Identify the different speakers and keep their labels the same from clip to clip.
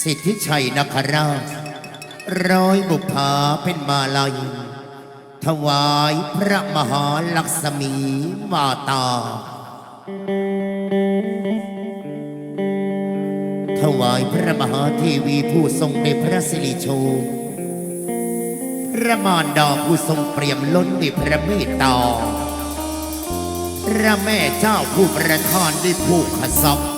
Speaker 1: สิทธิชัยนคราช ร้อยบุภาเป็นมาลัย ถวายพระมหาลักษมีมาตา ถวายพระมหาเทวีผู้ทรงในพระสิริโชพระมารดาผู้ทรงเปรียมล้นด้วยพระเมตตา พระแม่เจ้าผู้ประทานด้วยผู้ขซับ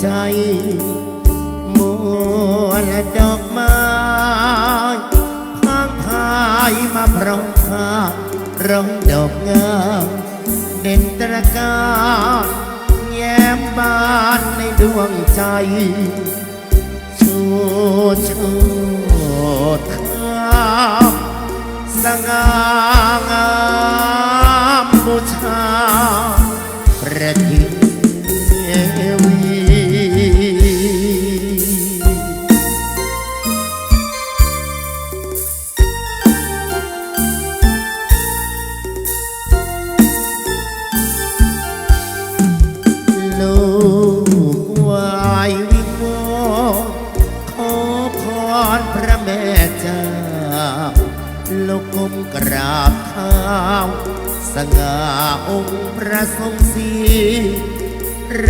Speaker 1: ใจมัวและดอกไม้พางพายมาพร้อมค่าร้อยดอกงามเด่นตระการแย้มบานในดวงใจชูชูข้าสง่างาม แม่เจ้าลูกกมกราบเท้าสง่าองค์พระทรงศรี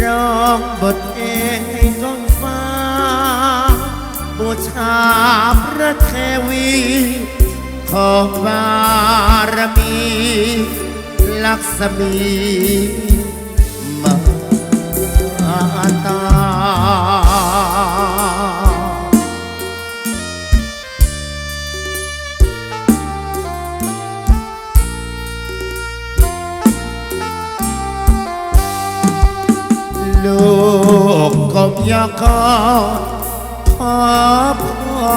Speaker 1: ร้องบทเองให้ก้องฟ้า บูชาพระเทวีขอบารมี ลักษมีมาตา ลูกกบยากอขอพ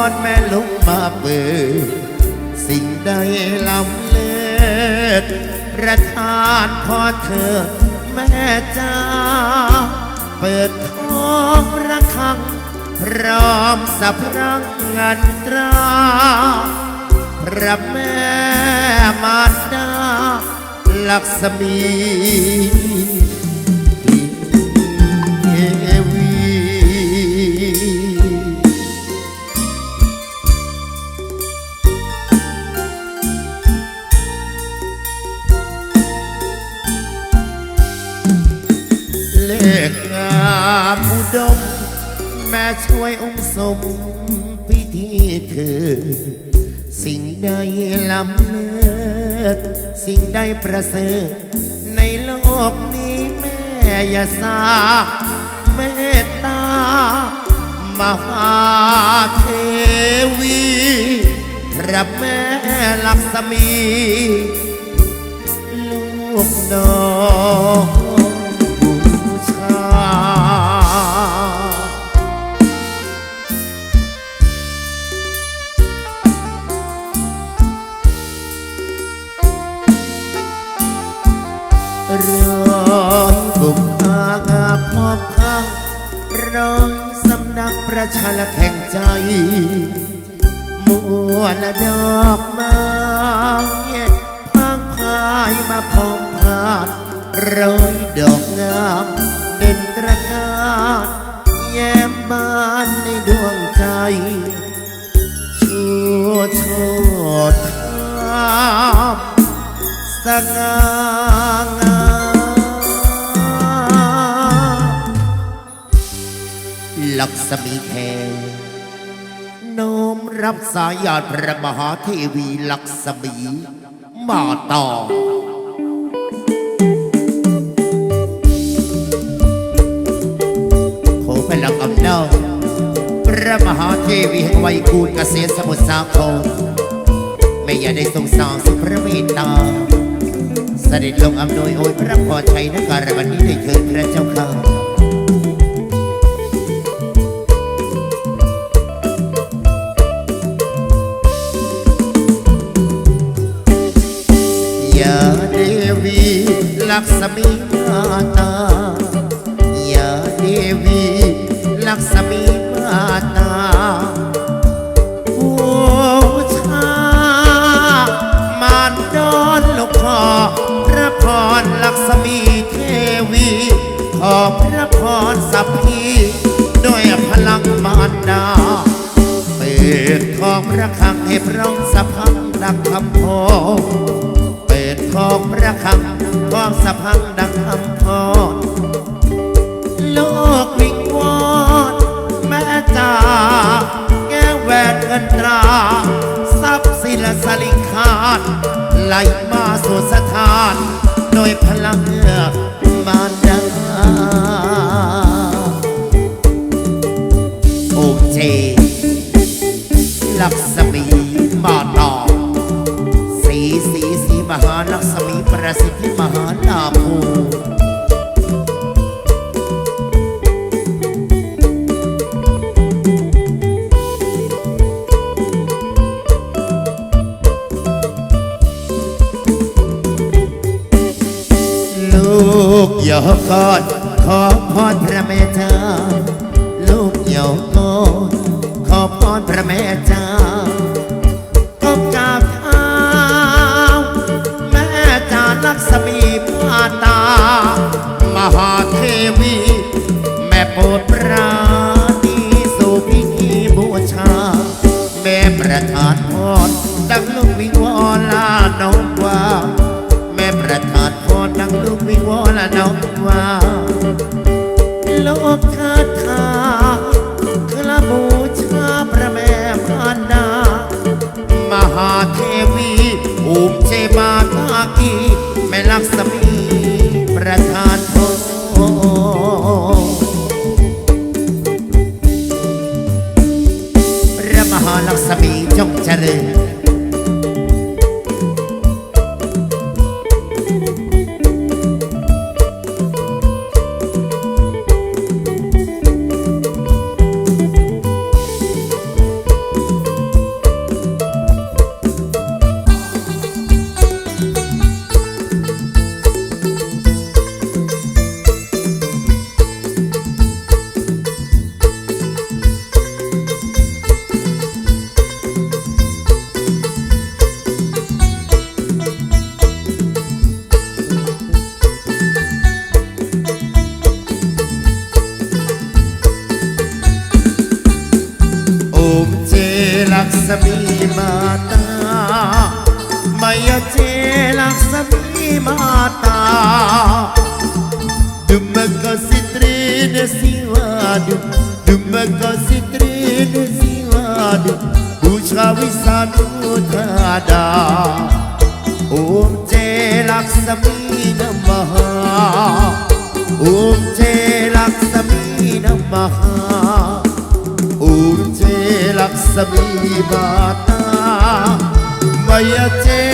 Speaker 1: รแม่ลุงมาเปิดสิ่งใดลำเลิศประทานพอเธอแม่จ้าเปิดท้องระคัง พร้อมสับรังงินตราพระแม่มารดาลักษมี ดมแม่ช่วยองค์สมพิธีเธอ สิ่งใดล้ำเลิศสิ่งใดประเสริฐในโลกนี้แม่อย่าสาเมตตามหาเทวีพระแม่ลักษมี ลูกน้อง สำนักประชาละแข่งใจมวลดอกไม้พังพายมาพองพาดร้อยดอกงามเด่นตระการแย้มบานในดวงใจชั่วโชดข้าสง่า มีแทน้อมรับสายญาติพระมหาเทวีลักษมี มาต่อขอพลังอำนาจพระมหาเทวีแห่งไวยกูลเกษตรสมุทรสาครไม่อย่าได้ทรงสร้างสุพระเมตตาสด็จลงอำนวยโอยพระพรชัยนการวันนี้ได้เชิญพระเจ้าข้า มีมาตาบูชามารดอนลูกขอพระพรลักษมีเทวีขอพระพรสัพพีด้วยพลังมารดาเปิดทองพระคังให้พร้องสะพังดังคำพองเปิดทองพระคังทองสะพังดังคำพอโทรัพย์สินแลสลิงคารไหลมาสู่สถาน โดยพลังเกอย่ากอดขอพรพระแม่เจ้า ลูกอย่ากอดขอพรพระแม่เจ้าามายาเจลักษมีมาตาดุมกสิตรีเนสิว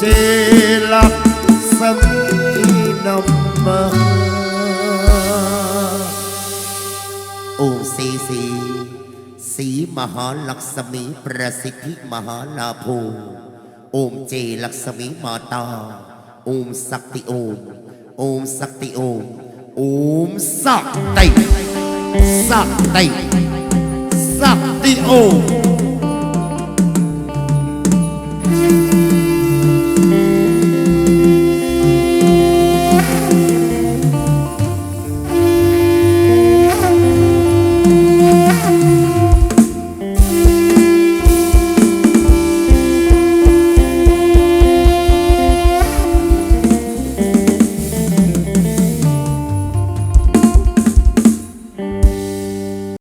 Speaker 1: าโอมเจลักษมีนมหาโอมเจลักษมีนมหาโอมเจลักษมีมาตามายาเจลักษมีมาตา Dumba consitrina siwadu Dumba consitrina siwadu Puja wisanu thada Om Te Laksami Namaha Om Te Laksami Namaha Om Te Laksami Namaha Om Te Laksami Namaha โอมสีสีสีมหาลักษมีประสิทธิมหาลาโภโอมเจลักษมีมาตาโอมสักติโอมโอมสักติโอมโอมสักติสักติสักติโอม